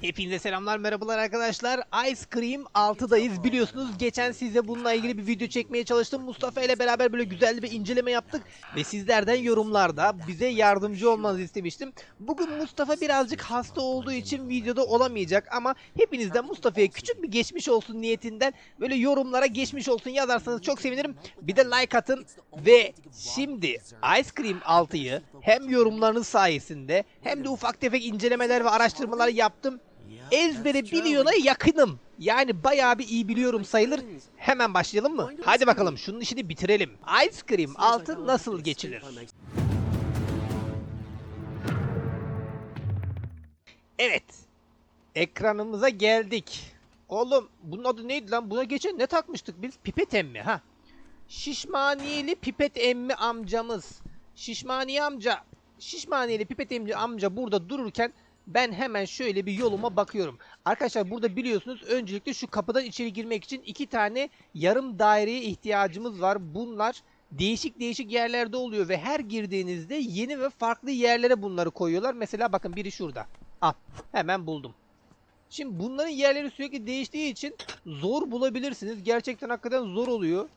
Hepinize selamlar merhabalar arkadaşlar. Ice Cream 6'dayız. Biliyorsunuz geçen size bununla ilgili bir video çekmeye çalıştım. Mustafa ile beraber böyle güzel bir inceleme yaptık. Ve sizlerden yorumlarda bize yardımcı olmanızı istemiştim. Bugün Mustafa birazcık hasta olduğu için videoda olamayacak. Ama hepinizden Mustafa'ya küçük bir geçmiş olsun niyetinden böyle yorumlara geçmiş olsun yazarsanız çok sevinirim. Bir de like atın. Ve şimdi Ice Cream 6'yı hem yorumlarınız sayesinde hem de ufak tefek incelemeler ve araştırmalar yaptım ezbere biliyoruna yakınım. Yani bayağı bir iyi biliyorum sayılır. Hemen başlayalım mı? Hadi bakalım şunun işini bitirelim. Ice Cream 6 nasıl geçilir? Evet. Ekranımıza geldik. Oğlum bunun adı neydi lan? Buna geçen ne takmıştık biz? Pipet emmi ha. Şişmaniyeli pipet emmi amcamız. Şişmaniye amca. Şişmaniyeli pipet emmi amca burada dururken ben hemen şöyle bir yoluma bakıyorum. Arkadaşlar burada biliyorsunuz öncelikle şu kapıdan içeri girmek için iki tane yarım daireye ihtiyacımız var. Bunlar değişik değişik yerlerde oluyor ve her girdiğinizde yeni ve farklı yerlere bunları koyuyorlar. Mesela bakın biri şurada. Al hemen buldum. Şimdi bunların yerleri sürekli değiştiği için zor bulabilirsiniz. Gerçekten hakikaten zor oluyor.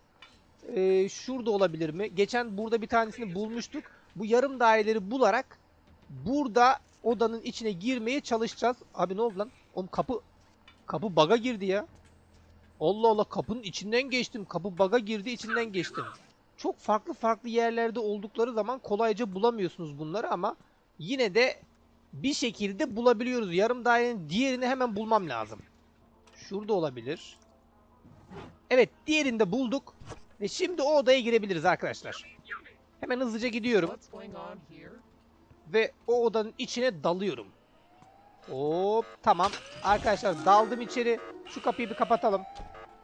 Ee, şurada olabilir mi? Geçen burada bir tanesini bulmuştuk. Bu yarım daireleri bularak burada odanın içine girmeye çalışacağız. Abi ne oldu lan? Oğlum kapı kapı baga girdi ya. Allah Allah kapının içinden geçtim. Kapı baga girdi içinden geçtim. Çok farklı farklı yerlerde oldukları zaman kolayca bulamıyorsunuz bunları ama yine de bir şekilde bulabiliyoruz. Yarım dairenin diğerini hemen bulmam lazım. Şurada olabilir. Evet diğerini de bulduk. Ve şimdi o odaya girebiliriz arkadaşlar. Hemen hızlıca gidiyorum. Ve o odanın içine dalıyorum. Hop tamam. Arkadaşlar daldım içeri. Şu kapıyı bir kapatalım.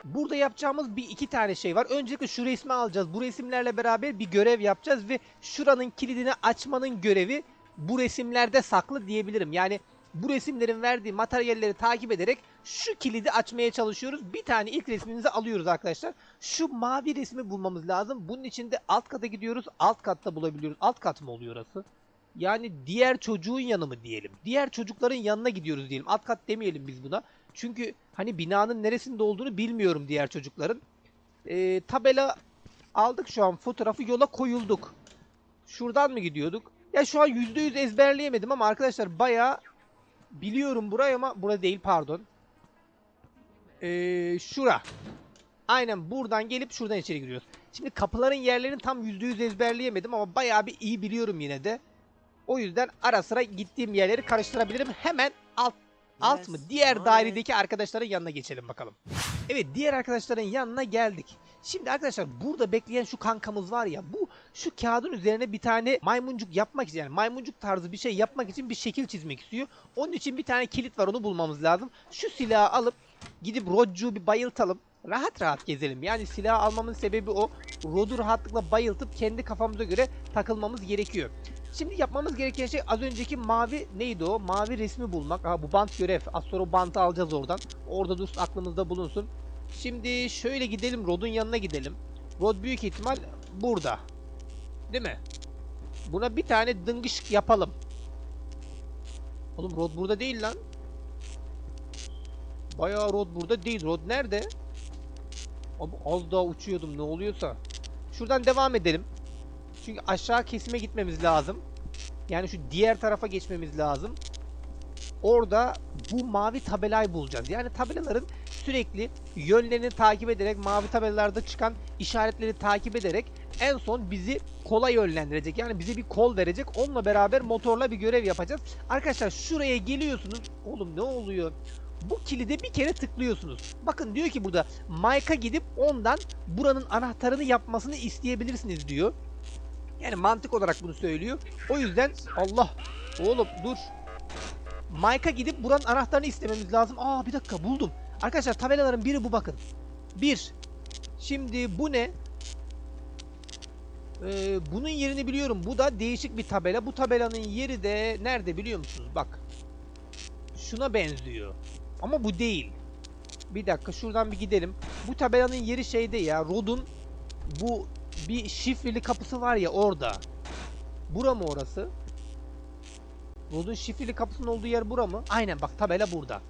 Burada yapacağımız bir iki tane şey var. Öncelikle şu resmi alacağız. Bu resimlerle beraber bir görev yapacağız ve şuranın kilidini açmanın görevi bu resimlerde saklı diyebilirim. Yani bu resimlerin verdiği materyalleri takip ederek şu kilidi açmaya çalışıyoruz. Bir tane ilk resmimizi alıyoruz arkadaşlar. Şu mavi resmi bulmamız lazım. Bunun için de alt kata gidiyoruz. Alt katta bulabiliyoruz. Alt kat mı oluyor orası? Yani diğer çocuğun yanı mı diyelim. Diğer çocukların yanına gidiyoruz diyelim. Alt kat demeyelim biz buna. Çünkü hani binanın neresinde olduğunu bilmiyorum diğer çocukların. Ee, tabela aldık şu an fotoğrafı yola koyulduk. Şuradan mı gidiyorduk? Ya şu an %100 ezberleyemedim ama arkadaşlar bayağı biliyorum burayı ama bura değil pardon. Ee, şura. Aynen buradan gelip şuradan içeri giriyoruz. Şimdi kapıların yerlerini tam %100 ezberleyemedim ama bayağı bir iyi biliyorum yine de. O yüzden ara sıra gittiğim yerleri karıştırabilirim. Hemen alt alt mı? Diğer dairedeki arkadaşların yanına geçelim bakalım. Evet diğer arkadaşların yanına geldik. Şimdi arkadaşlar burada bekleyen şu kankamız var ya bu şu kağıdın üzerine bir tane maymuncuk yapmak için yani maymuncuk tarzı bir şey yapmak için bir şekil çizmek istiyor. Onun için bir tane kilit var onu bulmamız lazım. Şu silahı alıp gidip Rodcu'yu bir bayıltalım. Rahat rahat gezelim. Yani silah almamın sebebi o. Rod'u rahatlıkla bayıltıp kendi kafamıza göre takılmamız gerekiyor. Şimdi yapmamız gereken şey az önceki mavi neydi o? Mavi resmi bulmak. Aha bu bant görev. Az sonra bantı alacağız oradan. Orada dur aklımızda bulunsun. Şimdi şöyle gidelim. Rod'un yanına gidelim. Rod büyük ihtimal burada. Değil mi? Buna bir tane dıngış yapalım. Oğlum Rod burada değil lan. Bayağı Rod burada değil. Rod nerede? Abi az daha uçuyordum ne oluyorsa. Şuradan devam edelim. Çünkü aşağı kesime gitmemiz lazım. Yani şu diğer tarafa geçmemiz lazım. Orada bu mavi tabelayı bulacağız. Yani tabelaların sürekli yönlerini takip ederek mavi tabelalarda çıkan işaretleri takip ederek en son bizi kola yönlendirecek. Yani bize bir kol verecek. Onunla beraber motorla bir görev yapacağız. Arkadaşlar şuraya geliyorsunuz. Oğlum ne oluyor? Bu kilide bir kere tıklıyorsunuz. Bakın diyor ki burada Mike'a gidip ondan buranın anahtarını yapmasını isteyebilirsiniz diyor. Yani mantık olarak bunu söylüyor. O yüzden Allah oğlum dur. Mike'a gidip buranın anahtarını istememiz lazım. Aa bir dakika buldum. Arkadaşlar tabelaların biri bu bakın. Bir. Şimdi bu ne? Ee, bunun yerini biliyorum. Bu da değişik bir tabela. Bu tabelanın yeri de nerede biliyor musunuz? Bak. Şuna benziyor. Ama bu değil. Bir dakika şuradan bir gidelim. Bu tabelanın yeri şeyde ya. Rod'un bu bir şifreli kapısı var ya orada. Bura mı orası? Rodun şifreli kapısının olduğu yer bura mı? Aynen bak tabela burada.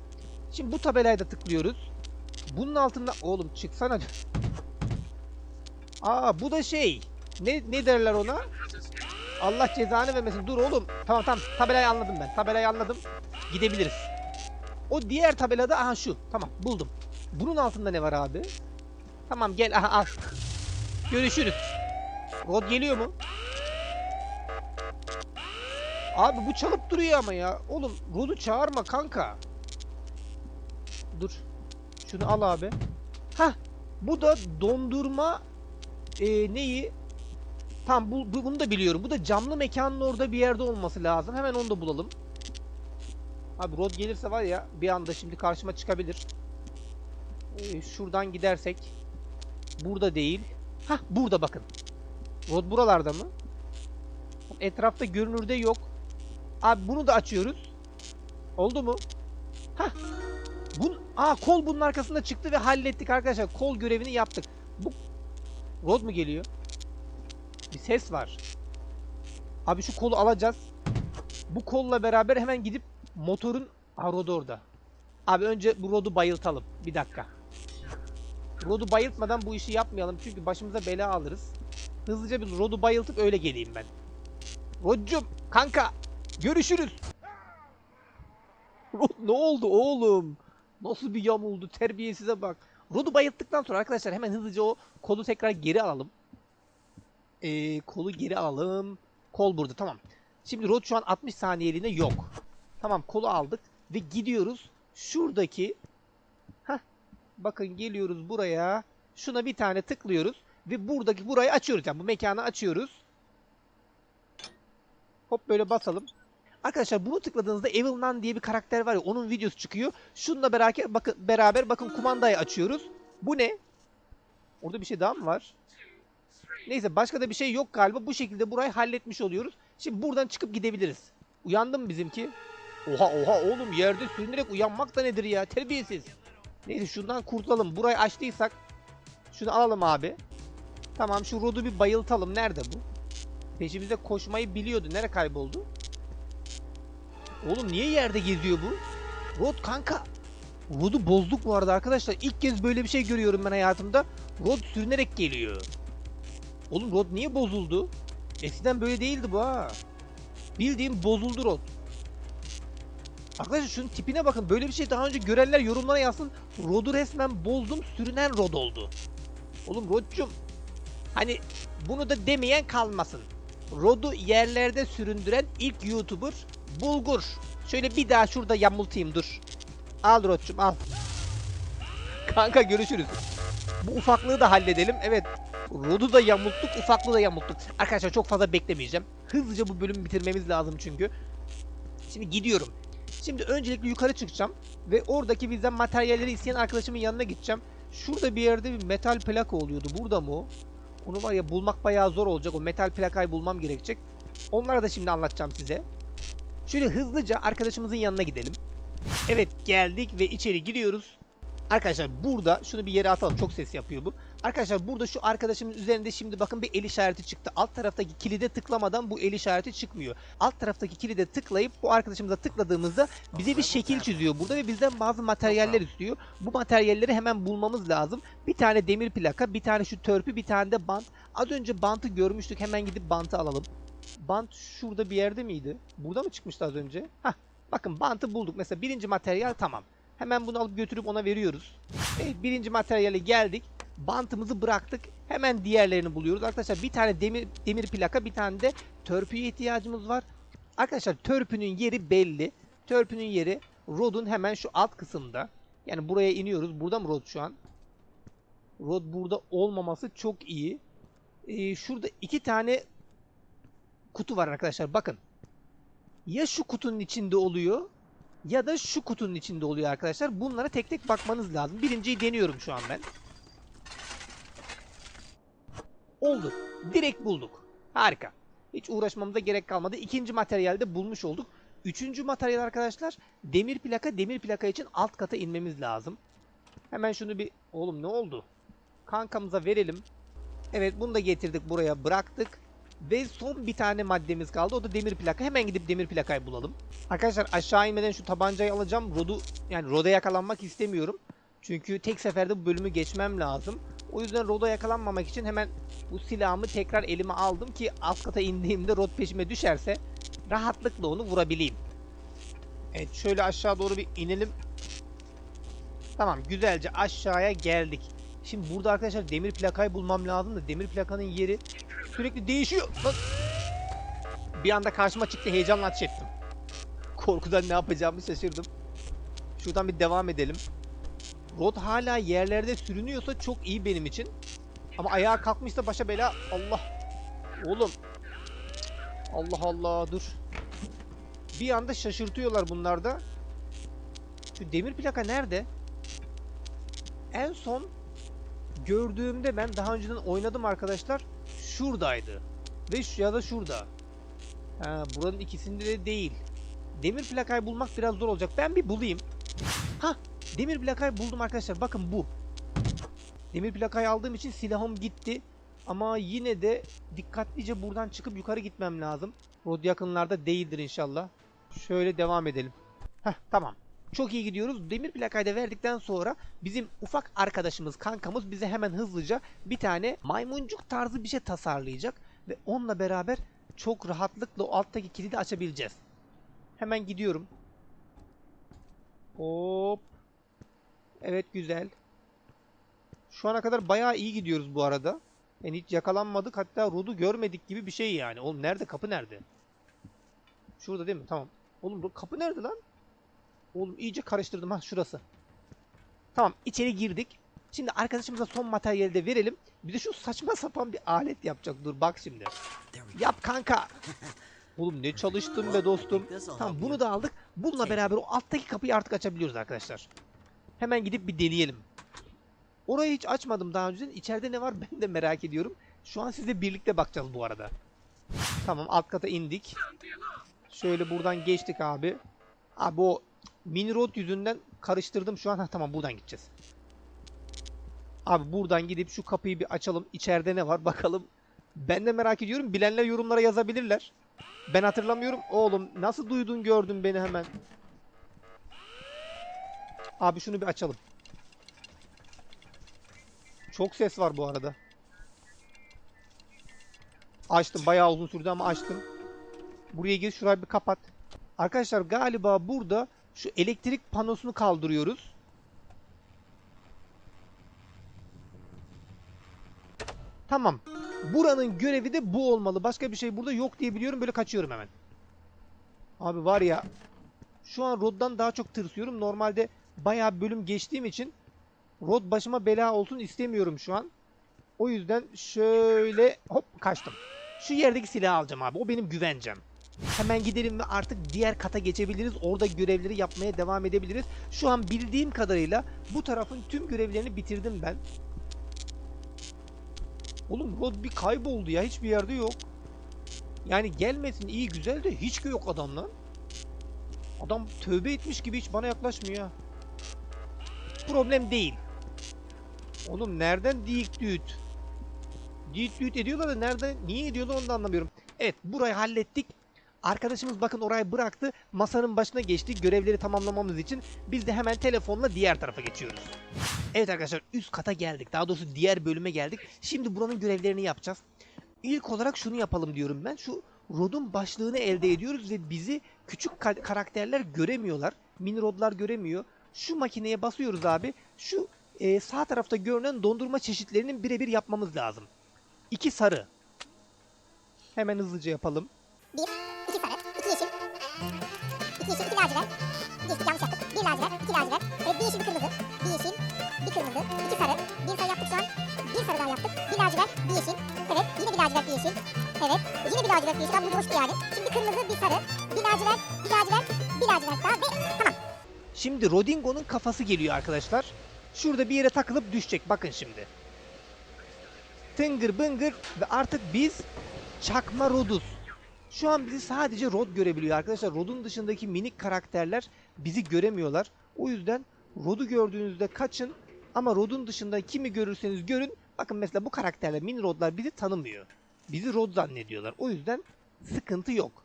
Şimdi bu tabelayı da tıklıyoruz. Bunun altında oğlum çıksana. Aa bu da şey. Ne ne derler ona? Allah cezanı vermesin. Dur oğlum. Tamam tamam. Tabelayı anladım ben. Tabelayı anladım. Gidebiliriz. O diğer tabelada aha şu. Tamam buldum. Bunun altında ne var abi? Tamam gel aha al. Görüşürüz. Rod geliyor mu? Abi bu çalıp duruyor ama ya. Oğlum Rod'u çağırma kanka. Dur. Şunu al abi. Hah. Bu da dondurma e, neyi? Tamam bu, bu- bunu da biliyorum. Bu da camlı mekanın orada bir yerde olması lazım. Hemen onu da bulalım. Abi Rod gelirse var ya bir anda şimdi karşıma çıkabilir. Ee, şuradan gidersek. Burada değil. Hah burada bakın. Rod buralarda mı? Etrafta görünürde yok. Abi bunu da açıyoruz. Oldu mu? Hah. Bun Aa kol bunun arkasında çıktı ve hallettik arkadaşlar. Kol görevini yaptık. Bu Rod mu geliyor? Bir ses var. Abi şu kolu alacağız. Bu kolla beraber hemen gidip motorun... Ha Rod orada. Abi önce bu Rod'u bayıltalım. Bir dakika. Rod'u bayıltmadan bu işi yapmayalım. Çünkü başımıza bela alırız. Hızlıca bir Rod'u bayıltıp öyle geleyim ben. Rod'cum kanka görüşürüz. Rod ne oldu oğlum? Nasıl bir yamuldu terbiyesize bak. Rod'u bayılttıktan sonra arkadaşlar hemen hızlıca o kolu tekrar geri alalım. Ee, kolu geri alalım. Kol burada tamam. Şimdi Rod şu an 60 saniyeliğine yok. Tamam kolu aldık ve gidiyoruz. Şuradaki. Bakın geliyoruz buraya. Şuna bir tane tıklıyoruz ve buradaki burayı açıyoruz. Yani bu mekanı açıyoruz. Hop böyle basalım. Arkadaşlar bunu tıkladığınızda Evil Nun diye bir karakter var ya onun videosu çıkıyor. Şununla beraber bakın beraber bakın kumandayı açıyoruz. Bu ne? Orada bir şey daha mı var? Neyse başka da bir şey yok galiba. Bu şekilde burayı halletmiş oluyoruz. Şimdi buradan çıkıp gidebiliriz. Uyandı mı bizimki? Oha oha oğlum yerde sürünerek uyanmak da nedir ya? Terbiyesiz. Neyse şundan kurtulalım. Burayı açtıysak şunu alalım abi. Tamam şu Rod'u bir bayıltalım. Nerede bu? Peşimizde koşmayı biliyordu. Nereye kayboldu? Oğlum niye yerde geziyor bu? Rod kanka. Rod'u bozduk bu arada arkadaşlar. İlk kez böyle bir şey görüyorum ben hayatımda. Rod sürünerek geliyor. Oğlum Rod niye bozuldu? Eskiden böyle değildi bu ha. Bildiğim bozuldu Rod. Arkadaşlar şunun tipine bakın. Böyle bir şey daha önce görenler yorumlara yazsın. Rod'u resmen bozdum. Sürünen Rod oldu. Oğlum Rod'cum. Hani bunu da demeyen kalmasın. Rod'u yerlerde süründüren ilk YouTuber Bulgur. Şöyle bir daha şurada yamultayım dur. Al Rod'cum al. Kanka görüşürüz. Bu ufaklığı da halledelim. Evet. Rod'u da yamulttuk, ufaklığı da yamulttuk. Arkadaşlar çok fazla beklemeyeceğim. Hızlıca bu bölümü bitirmemiz lazım çünkü. Şimdi gidiyorum. Şimdi öncelikle yukarı çıkacağım ve oradaki bizden materyalleri isteyen arkadaşımın yanına gideceğim. Şurada bir yerde bir metal plaka oluyordu. Burada mı? Onu var ya bulmak bayağı zor olacak. O metal plakayı bulmam gerekecek. Onları da şimdi anlatacağım size. Şöyle hızlıca arkadaşımızın yanına gidelim. Evet geldik ve içeri giriyoruz. Arkadaşlar burada şunu bir yere atalım. Çok ses yapıyor bu. Arkadaşlar burada şu arkadaşımın üzerinde şimdi bakın bir el işareti çıktı. Alt taraftaki kilide tıklamadan bu el işareti çıkmıyor. Alt taraftaki kilide tıklayıp bu arkadaşımıza tıkladığımızda bize bir şekil çiziyor burada ve bizden bazı materyaller istiyor. Bu materyalleri hemen bulmamız lazım. Bir tane demir plaka, bir tane şu törpü, bir tane de bant. Az önce bantı görmüştük. Hemen gidip bantı alalım. Bant şurada bir yerde miydi? Burada mı çıkmıştı az önce? Hah. Bakın bantı bulduk. Mesela birinci materyal tamam. Hemen bunu alıp götürüp ona veriyoruz. Evet birinci materyale geldik. Bantımızı bıraktık. Hemen diğerlerini buluyoruz. Arkadaşlar bir tane demir demir plaka bir tane de törpüye ihtiyacımız var. Arkadaşlar törpünün yeri belli. Törpünün yeri rodun hemen şu alt kısımda. Yani buraya iniyoruz. Burada mı rod şu an? Rod burada olmaması çok iyi. Ee, şurada iki tane kutu var arkadaşlar. Bakın. Ya şu kutunun içinde oluyor ya da şu kutunun içinde oluyor arkadaşlar. Bunlara tek tek bakmanız lazım. Birinciyi deniyorum şu an ben. Oldu. Direkt bulduk. Harika. Hiç uğraşmamıza gerek kalmadı. İkinci materyalde bulmuş olduk. Üçüncü materyal arkadaşlar demir plaka. Demir plaka için alt kata inmemiz lazım. Hemen şunu bir... Oğlum ne oldu? Kankamıza verelim. Evet bunu da getirdik buraya bıraktık. Ve son bir tane maddemiz kaldı. O da demir plaka. Hemen gidip demir plakayı bulalım. Arkadaşlar aşağı inmeden şu tabancayı alacağım. Rod'u yani Rod'a yakalanmak istemiyorum. Çünkü tek seferde bu bölümü geçmem lazım. O yüzden Rod'a yakalanmamak için hemen bu silahımı tekrar elime aldım ki alt kata indiğimde Rod peşime düşerse rahatlıkla onu vurabileyim. Evet şöyle aşağı doğru bir inelim. Tamam güzelce aşağıya geldik. Şimdi burada arkadaşlar demir plakayı bulmam lazım da demir plakanın yeri sürekli değişiyor. Lan! Bir anda karşıma çıktı heyecanla ateş ettim. Korkudan ne yapacağımı şaşırdım. Şuradan bir devam edelim. Rod hala yerlerde sürünüyorsa çok iyi benim için. Ama ayağa kalkmışsa başa bela. Allah. Oğlum. Allah Allah dur. Bir anda şaşırtıyorlar bunlar da. Şu demir plaka nerede? En son gördüğümde ben daha önceden oynadım arkadaşlar. Şuradaydı. Ve şu ya da şurada. Ha, buranın ikisinde de değil. Demir plakayı bulmak biraz zor olacak. Ben bir bulayım. Ha, demir plakayı buldum arkadaşlar. Bakın bu. Demir plakayı aldığım için silahım gitti. Ama yine de dikkatlice buradan çıkıp yukarı gitmem lazım. Rod yakınlarda değildir inşallah. Şöyle devam edelim. Heh tamam. Çok iyi gidiyoruz. Demir plakayı da verdikten sonra bizim ufak arkadaşımız, kankamız bize hemen hızlıca bir tane maymuncuk tarzı bir şey tasarlayacak. Ve onunla beraber çok rahatlıkla o alttaki kilidi açabileceğiz. Hemen gidiyorum. Hop. Evet güzel. Şu ana kadar bayağı iyi gidiyoruz bu arada. Yani hiç yakalanmadık hatta Rod'u görmedik gibi bir şey yani. Oğlum nerede kapı nerede? Şurada değil mi? Tamam. Oğlum kapı nerede lan? Oğlum iyice karıştırdım ha şurası. Tamam içeri girdik. Şimdi arkadaşımıza son materyali de verelim. Bir de şu saçma sapan bir alet yapacak. Dur bak şimdi. Yap kanka. Oğlum ne çalıştın be dostum. Tamam bunu da aldık. Bununla beraber o alttaki kapıyı artık açabiliyoruz arkadaşlar. Hemen gidip bir deneyelim. Orayı hiç açmadım daha önceden. İçeride ne var ben de merak ediyorum. Şu an sizle birlikte bakacağız bu arada. Tamam alt kata indik. Şöyle buradan geçtik abi. Abi o mini road yüzünden karıştırdım şu an. Ha tamam buradan gideceğiz. Abi buradan gidip şu kapıyı bir açalım. İçeride ne var bakalım. Ben de merak ediyorum. Bilenler yorumlara yazabilirler. Ben hatırlamıyorum. Oğlum nasıl duydun gördün beni hemen. Abi şunu bir açalım. Çok ses var bu arada. Açtım. Bayağı uzun sürdü ama açtım. Buraya gir. Şurayı bir kapat. Arkadaşlar galiba burada şu elektrik panosunu kaldırıyoruz. Tamam. Buranın görevi de bu olmalı. Başka bir şey burada yok diye biliyorum. Böyle kaçıyorum hemen. Abi var ya. Şu an Rod'dan daha çok tırsıyorum. Normalde bayağı bölüm geçtiğim için Rod başıma bela olsun istemiyorum şu an. O yüzden şöyle hop kaçtım. Şu yerdeki silahı alacağım abi. O benim güvencem. Hemen gidelim ve artık diğer kata geçebiliriz. Orada görevleri yapmaya devam edebiliriz. Şu an bildiğim kadarıyla bu tarafın tüm görevlerini bitirdim ben. Oğlum Rod bir kayboldu ya. Hiçbir yerde yok. Yani gelmesin iyi güzel de hiç yok adam lan. Adam tövbe etmiş gibi hiç bana yaklaşmıyor. Problem değil. Oğlum nereden dik düt? Dik düt ediyorlar da nereden niye ediyorlar onu da anlamıyorum. Evet burayı hallettik. Arkadaşımız bakın orayı bıraktı. Masanın başına geçti. Görevleri tamamlamamız için biz de hemen telefonla diğer tarafa geçiyoruz. Evet arkadaşlar üst kata geldik. Daha doğrusu diğer bölüme geldik. Şimdi buranın görevlerini yapacağız. İlk olarak şunu yapalım diyorum ben. Şu rodun başlığını elde ediyoruz ve bizi küçük ka- karakterler göremiyorlar. Mini rodlar göremiyor. Şu makineye basıyoruz abi. Şu e, sağ tarafta görünen dondurma çeşitlerinin birebir yapmamız lazım. İki sarı. Hemen hızlıca yapalım. Bir, yeşil, iki lacivert, yeşil yanlış yaptık, bir lacivert, iki lacivert, evet, bir yeşil, bir kırmızı, bir yeşil, bir kırmızı, iki sarı, bir sarı yaptık şu an, bir sarı yaptık, bir lacivert, bir yeşil, evet, yine bir lacivert, bir yeşil, evet, yine bir lacivert, bir yeşil, tam bu boştu yani, şimdi kırmızı, bir sarı, bir lacivert, bir lacivert, bir lacivert daha. Ve tamam. Şimdi Rodingo'nun kafası geliyor arkadaşlar. Şurada bir yere takılıp düşecek. Bakın şimdi. Tıngır bıngır ve artık biz çakma Roduz. Şu an bizi sadece Rod görebiliyor arkadaşlar. Rod'un dışındaki minik karakterler bizi göremiyorlar. O yüzden Rod'u gördüğünüzde kaçın. Ama Rod'un dışında kimi görürseniz görün. Bakın mesela bu karakterler, mini Rod'lar bizi tanımıyor. bizi rod zannediyorlar. O yüzden sıkıntı yok.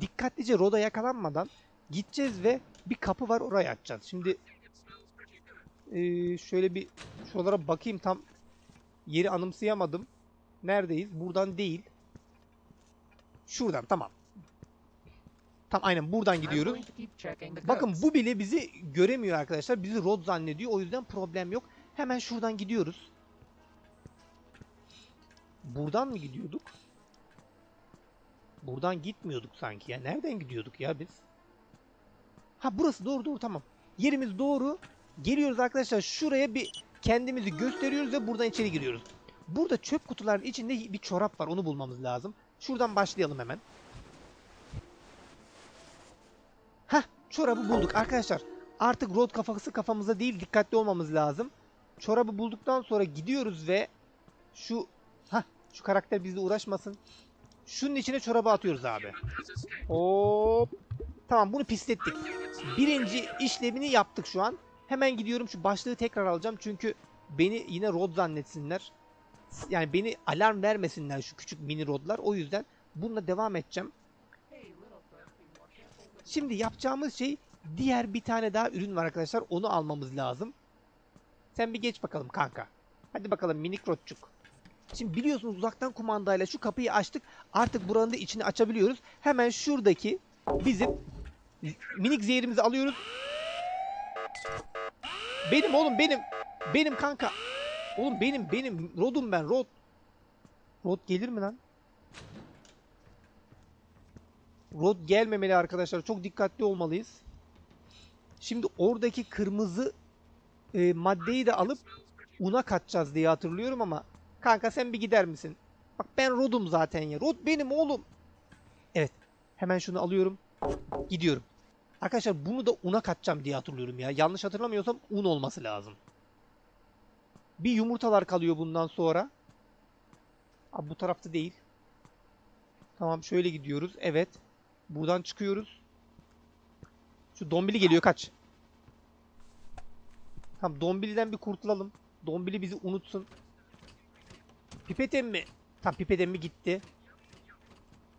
Dikkatlice roda yakalanmadan gideceğiz ve bir kapı var oraya açacağız. Şimdi eee, şöyle bir şuralara bakayım tam yeri anımsayamadım. Neredeyiz? Buradan değil. Şuradan tamam. Tam aynen buradan gidiyoruz. Bakın bu bile bizi göremiyor arkadaşlar. Bizi rod zannediyor. O yüzden problem yok. Hemen şuradan gidiyoruz. Buradan mı gidiyorduk? Buradan gitmiyorduk sanki ya. Nereden gidiyorduk ya biz? Ha burası doğru doğru tamam. Yerimiz doğru. Geliyoruz arkadaşlar şuraya bir kendimizi gösteriyoruz ve buradan içeri giriyoruz. Burada çöp kutuların içinde bir çorap var. Onu bulmamız lazım. Şuradan başlayalım hemen. Hah çorabı bulduk arkadaşlar. Artık rod kafası kafamıza değil dikkatli olmamız lazım. Çorabı bulduktan sonra gidiyoruz ve şu ha şu karakter bizle uğraşmasın. Şunun içine çorabı atıyoruz abi. Hop. Tamam bunu pislettik. Birinci işlemini yaptık şu an. Hemen gidiyorum şu başlığı tekrar alacağım çünkü beni yine rod zannetsinler. Yani beni alarm vermesinler şu küçük mini rodlar. O yüzden bununla devam edeceğim. Şimdi yapacağımız şey diğer bir tane daha ürün var arkadaşlar. Onu almamız lazım. Sen bir geç bakalım kanka. Hadi bakalım minik rotçuk. Şimdi biliyorsunuz uzaktan kumandayla şu kapıyı açtık. Artık buranın da içini açabiliyoruz. Hemen şuradaki bizim minik zehirimizi alıyoruz. Benim oğlum benim. Benim kanka. Oğlum benim benim. Rodum ben rod. Rod gelir mi lan? Rod gelmemeli arkadaşlar. Çok dikkatli olmalıyız. Şimdi oradaki kırmızı e, maddeyi de alıp una katacağız diye hatırlıyorum ama kanka sen bir gider misin? Bak ben Rod'um zaten ya. Rod benim oğlum. Evet. Hemen şunu alıyorum. Gidiyorum. Arkadaşlar bunu da una katacağım diye hatırlıyorum ya. Yanlış hatırlamıyorsam un olması lazım. Bir yumurtalar kalıyor bundan sonra. Abi bu tarafta değil. Tamam şöyle gidiyoruz. Evet. Buradan çıkıyoruz. Şu dombili geliyor kaç. Tamam dombiliden bir kurtulalım. Dombili bizi unutsun. Pipet emmi. Tamam pipet emmi gitti.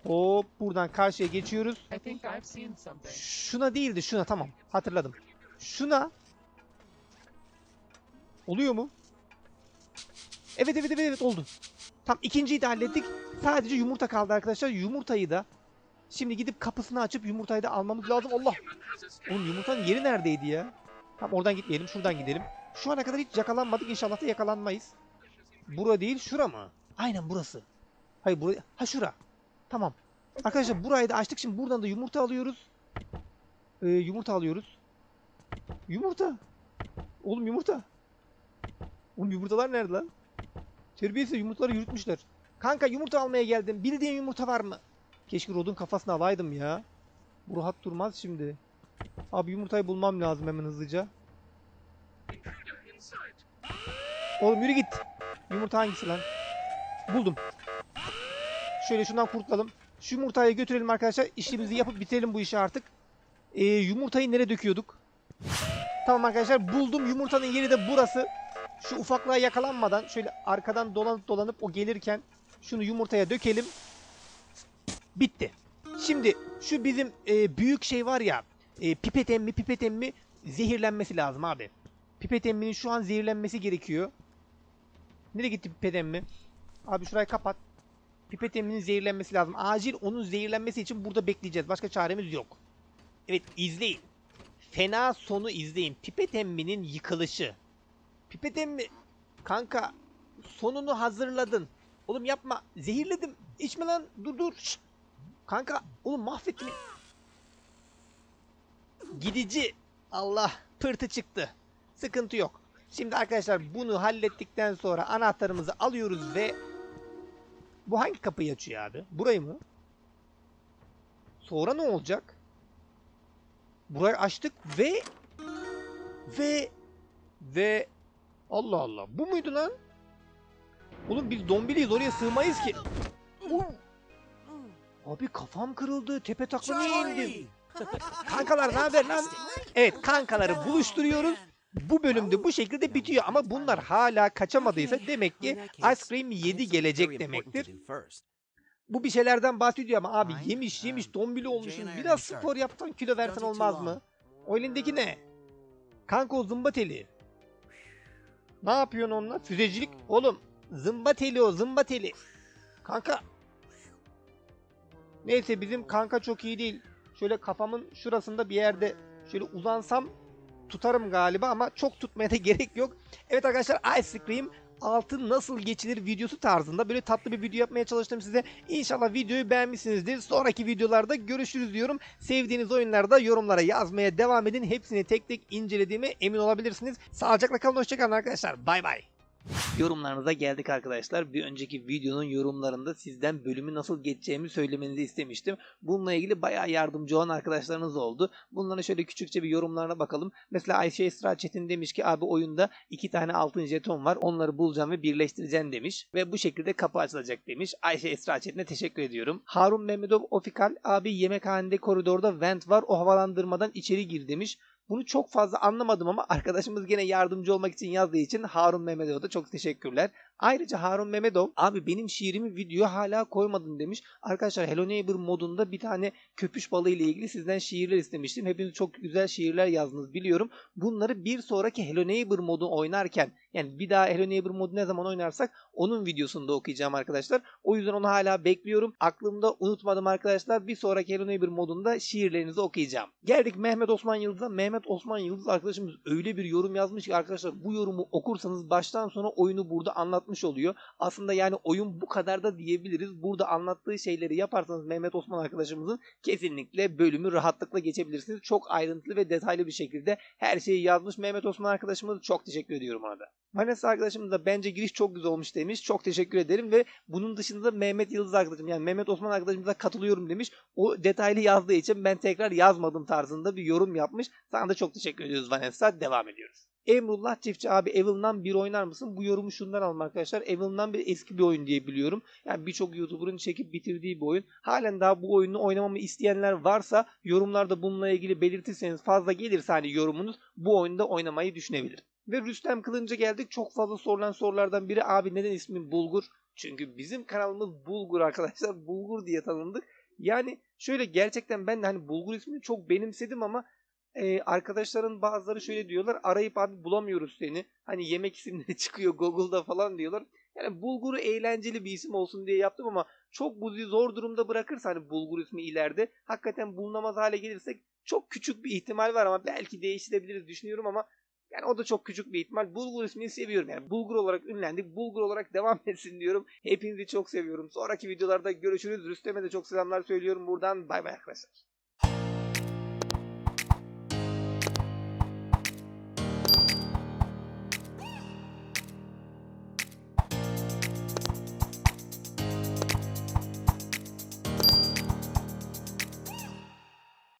Hop buradan karşıya geçiyoruz. Şuna değildi şuna tamam. Hatırladım. Şuna. Oluyor mu? Evet evet evet evet oldu. Tam ikinciyi de hallettik. Sadece yumurta kaldı arkadaşlar. Yumurtayı da şimdi gidip kapısını açıp yumurtayı da almamız lazım. Allah. Oğlum yumurtanın yeri neredeydi ya? Tamam oradan gitmeyelim. Şuradan gidelim. Şu ana kadar hiç yakalanmadık. İnşallah da yakalanmayız. Bura değil şura mı? Aynen burası. Hayır buraya. Ha şura. Tamam. Arkadaşlar burayı da açtık. Şimdi buradan da yumurta alıyoruz. Ee, yumurta alıyoruz. Yumurta. Oğlum yumurta. Oğlum yumurtalar nerede lan? Terbiyesiz yumurtaları yürütmüşler. Kanka yumurta almaya geldim. Bildiğin yumurta var mı? Keşke Rod'un kafasına alaydım ya. Bu rahat durmaz şimdi. Abi yumurtayı bulmam lazım hemen hızlıca. Oğlum yürü git. Yumurta hangisi lan? Buldum. Şöyle şundan kurtulalım. Şu yumurtayı götürelim arkadaşlar. İşimizi yapıp bitirelim bu işi artık. Ee, yumurtayı nereye döküyorduk? Tamam arkadaşlar buldum. Yumurtanın yeri de burası. Şu ufaklığa yakalanmadan şöyle arkadan dolanıp dolanıp o gelirken şunu yumurtaya dökelim. Bitti. Şimdi şu bizim e, büyük şey var ya e, pipet emmi pipet emmi zehirlenmesi lazım abi. Pipet emminin şu an zehirlenmesi gerekiyor. Nereye gitti pipet emmi? Abi şurayı kapat. Pipet emminin zehirlenmesi lazım. Acil onun zehirlenmesi için burada bekleyeceğiz. Başka çaremiz yok. Evet izleyin. Fena sonu izleyin. Pipet emminin yıkılışı. Pipet emmi kanka sonunu hazırladın. Oğlum yapma. Zehirledim. İçme lan. Dur dur. Şşt. Kanka oğlum mahvettin. Gidici. Allah pırtı çıktı. Sıkıntı yok. Şimdi arkadaşlar bunu hallettikten sonra anahtarımızı alıyoruz ve bu hangi kapıyı açıyor abi? Burayı mı? Sonra ne olacak? Burayı açtık ve ve ve Allah Allah. Bu muydu lan? Oğlum biz dombiliyiz oraya sığmayız ki. Abi kafam kırıldı. Tepe taklına indim. Kankalar ne haber lan? Evet kankaları buluşturuyoruz. Bu bölümde bu şekilde bitiyor ama bunlar hala kaçamadıysa demek ki Ice Cream 7 gelecek demektir. Bu bir şeylerden bahsediyor ama abi yemiş yemiş Um, tombili Jane olmuşsun. Biraz spor yapsan kilo versen olmaz mı? O elindeki ne? Kanka o zımba teli. Ne yapıyorsun onunla? Füzecilik. Oğlum zımba teli o zımba teli. Kanka. Neyse bizim kanka çok iyi değil. Şöyle kafamın şurasında bir yerde şöyle uzansam tutarım galiba ama çok tutmaya da gerek yok. Evet arkadaşlar Ice Cream altın nasıl geçilir videosu tarzında böyle tatlı bir video yapmaya çalıştım size. İnşallah videoyu beğenmişsinizdir. Sonraki videolarda görüşürüz diyorum. Sevdiğiniz oyunlarda yorumlara yazmaya devam edin. Hepsini tek tek incelediğime emin olabilirsiniz. Sağlıcakla kalın hoşçakalın arkadaşlar. Bay bay. Yorumlarınıza geldik arkadaşlar. Bir önceki videonun yorumlarında sizden bölümü nasıl geçeceğimi söylemenizi istemiştim. Bununla ilgili bayağı yardımcı olan arkadaşlarınız oldu. Bunların şöyle küçükçe bir yorumlarına bakalım. Mesela Ayşe Esra Çetin demiş ki abi oyunda iki tane altın jeton var. Onları bulacağım ve birleştireceğim demiş. Ve bu şekilde kapı açılacak demiş. Ayşe Esra Çetin'e teşekkür ediyorum. Harun Mehmetov Ofikal abi yemekhanede koridorda vent var. O havalandırmadan içeri gir demiş. Bunu çok fazla anlamadım ama arkadaşımız gene yardımcı olmak için yazdığı için Harun Mehmetov'a da çok teşekkürler. Ayrıca Harun Mehmetov abi benim şiirimi videoya hala koymadın demiş. Arkadaşlar Hello Neighbor modunda bir tane köpüş balığı ile ilgili sizden şiirler istemiştim. Hepiniz çok güzel şiirler yazdınız biliyorum. Bunları bir sonraki Hello Neighbor modu oynarken yani bir daha Hello Neighbor modu ne zaman oynarsak onun videosunda okuyacağım arkadaşlar. O yüzden onu hala bekliyorum. Aklımda unutmadım arkadaşlar. Bir sonraki Hello Neighbor modunda şiirlerinizi okuyacağım. Geldik Mehmet Osman Yıldız'a. Mehmet Osman Yıldız arkadaşımız öyle bir yorum yazmış ki arkadaşlar bu yorumu okursanız baştan sona oyunu burada anlatmış oluyor. Aslında yani oyun bu kadar da diyebiliriz. Burada anlattığı şeyleri yaparsanız Mehmet Osman arkadaşımızın kesinlikle bölümü rahatlıkla geçebilirsiniz. Çok ayrıntılı ve detaylı bir şekilde her şeyi yazmış Mehmet Osman arkadaşımıza çok teşekkür ediyorum ona da. Vanessa arkadaşımız da bence giriş çok güzel olmuş demiş. Çok teşekkür ederim ve bunun dışında Mehmet Yıldız arkadaşım yani Mehmet Osman arkadaşımıza katılıyorum demiş. O detaylı yazdığı için ben tekrar yazmadım tarzında bir yorum yapmış. Sana da çok teşekkür ediyoruz Vanessa. Devam ediyoruz. Emrullah Çiftçi abi Evil'dan bir oynar mısın? Bu yorumu şundan aldım arkadaşlar. Evil'dan bir eski bir oyun diye biliyorum. Yani birçok YouTuber'ın çekip bitirdiği bir oyun. Halen daha bu oyunu oynamamı isteyenler varsa yorumlarda bununla ilgili belirtirseniz fazla gelirse hani yorumunuz bu oyunda oynamayı düşünebilir. Ve Rüstem Kılınç'a geldik. Çok fazla sorulan sorulardan biri abi neden ismin Bulgur? Çünkü bizim kanalımız Bulgur arkadaşlar. Bulgur diye tanındık. Yani şöyle gerçekten ben de hani Bulgur ismini çok benimsedim ama e, arkadaşların bazıları şöyle diyorlar. Arayıp abi bulamıyoruz seni. Hani yemek isimleri çıkıyor Google'da falan diyorlar. Yani Bulgur'u eğlenceli bir isim olsun diye yaptım ama çok bu zor durumda bırakırsa hani Bulgur ismi ileride hakikaten bulunamaz hale gelirsek çok küçük bir ihtimal var ama belki değiştirebiliriz düşünüyorum ama yani o da çok küçük bir ihtimal. Bulgur ismini seviyorum yani. Bulgur olarak ünlendik. Bulgur olarak devam etsin diyorum. Hepinizi çok seviyorum. Sonraki videolarda görüşürüz. Rüstem'e de çok selamlar söylüyorum buradan. Bay bay arkadaşlar.